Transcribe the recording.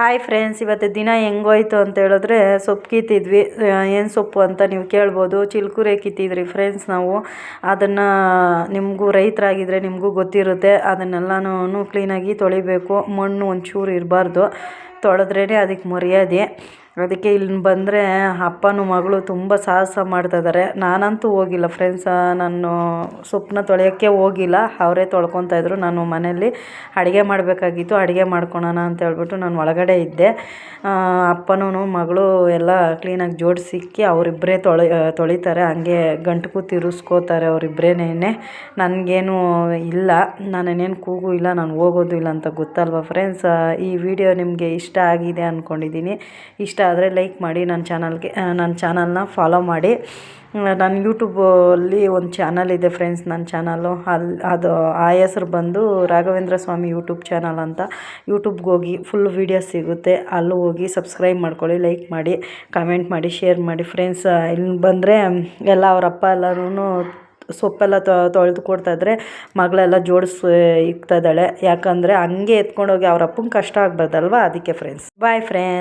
Hi friends ಇವತ್ತು ದಿನ ಹೆಂಗೋಯ್ತು ಅಂತ ಹೇಳಿದ್ರೆ ಸೊಪ್ಪು ಕಿತ್ತಿದ್ವಿ ಏನು ಸೊಪ್ಪು ಅಂತ ನೀವು ಕೇಳ್ಬೋದು. ಚಿಲ್ಕುರೆ ಕಿತ್ತಿದ್ರಿ ಫ್ರೆಂಡ್ಸ್ ನಾವು. ಅದನ್ನು ನಿಮಗೂ ರೈತರಾಗಿದ್ದರೆ ನಿಮಗೂ ಗೊತ್ತಿರುತ್ತೆ. ಅದನ್ನೆಲ್ಲನೂ ಕ್ಲೀನಾಗಿ ತೊಳಿಬೇಕು. ಮಣ್ಣು ಒಂಚೂರು ಇರಬಾರ್ದು. ತೊಳೆದ್ರೇ ಅದಕ್ಕೆ ಮರ್ಯಾದೆ. ಅದಕ್ಕೆ ಇಲ್ಲಿ ಬಂದರೆ ಅಪ್ಪನೂ ಮಗಳು ತುಂಬ ಸಾಹಸ ಮಾಡ್ತಾಯಿದ್ದಾರೆ ನಾನಂತೂ ಹೋಗಿಲ್ಲ ಫ್ರೆಂಡ್ಸ್ ನಾನು ಸೊಪ್ಪನ್ನ ತೊಳೆಯೋಕ್ಕೆ ಹೋಗಿಲ್ಲ. ಅವರೇ ತೊಳ್ಕೊತಾಯಿದ್ರು ನಾನು ಮನೆಯಲ್ಲಿ ಅಡುಗೆ ಮಾಡಬೇಕಾಗಿತ್ತು. ಅಡುಗೆ ಮಾಡ್ಕೊಳೋಣ ಅಂತ ಹೇಳ್ಬಿಟ್ಟು ನಾನು ಒಳಗಡೆ ಇದ್ದೆ. ಅಪ್ಪನೂ ಮಗಳು ಎಲ್ಲ ಕ್ಲೀನಾಗಿ ಜೋಡಿಸಿಕ್ಕಿ ಅವರಿಬ್ಬರೇ ತೊಳೆ, ತೊಳಿತಾರೆ. ಹಂಗೆ ಗಂಟು ತಿರುಸ್ಕೋತಾರೆ ಅವರಿಬ್ಬರೇನೇ ನನಗೇನು ಇಲ್ಲ. ನಾನೇನೇನು ಕೂಗು ಇಲ್ಲ, ನಾನು ಹೋಗೋದು ಇಲ್ಲ ಅಂತ ಗೊತ್ತಲ್ವ ಫ್ರೆಂಡ್ಸ್ ಈ ವಿಡಿಯೋ ನಿಮಗೆ ಇಷ್ಟ ಆಗಿದೆ ಅಂದ್ಕೊಂಡಿದ್ದೀನಿ ಇಷ್ಟ ಆದರೆ ಲೈಕ್ ಮಾಡಿ ನನ್ನ ಚಾನಲ್ಗೆ ನನ್ನ ಚಾನಲ್ನ ಫಾಲೋ ಮಾಡಿ. ನನ್ನ ಯೂಟ್ಯೂಬಲ್ಲಿ ಒಂದು ಚಾನಲ್ ಇದೆ ಫ್ರೆಂಡ್ಸ್ ನನ್ನ ಚಾನಲ್ಲು ಅಲ್ಲಿ ಅದು ಆ ಹೆಸ್ರು ಬಂದು ರಾಘವೇಂದ್ರ ಸ್ವಾಮಿ ಯೂಟ್ಯೂಬ್ ಚಾನಲ್ ಅಂತ. ಯೂಟ್ಯೂಬ್ಗೆ ಹೋಗಿ ಫುಲ್ ವೀಡಿಯೋಸ್ ಸಿಗುತ್ತೆ. ಅಲ್ಲೂ ಹೋಗಿ ಸಬ್ಸ್ಕ್ರೈಬ್ ಮಾಡ್ಕೊಳ್ಳಿ ಲೈಕ್ ಮಾಡಿ ಕಮೆಂಟ್ ಮಾಡಿ ಶೇರ್ ಮಾಡಿ. ಫ್ರೆಂಡ್ಸ್ ಇಲ್ಲಿ ಬಂದರೆ ಎಲ್ಲ ಅವರ ಅಪ್ಪ ಎಲ್ಲರೂ ಸೊಪ್ಪೆಲ್ಲ ತೊಳೆದು ಕೊಡ್ತಾಯಿದ್ರೆ ಮಗಳೆಲ್ಲ ಜೋಡಿಸಿ ಇಕ್ತಾ ಇದ್ದಾಳೆ. ಯಾಕಂದರೆ ಹಂಗೆ ಎತ್ಕೊಂಡೋಗಿ ಅವ್ರ ಅಪ್ಪಂಗೆ ಕಷ್ಟ ಆಗ್ಬಾರ್ದಲ್ವ? ಅದಕ್ಕೆ ಫ್ರೆಂಡ್ಸ್ ಬಾಯ್ ಫ್ರೆಂಡ್ಸ್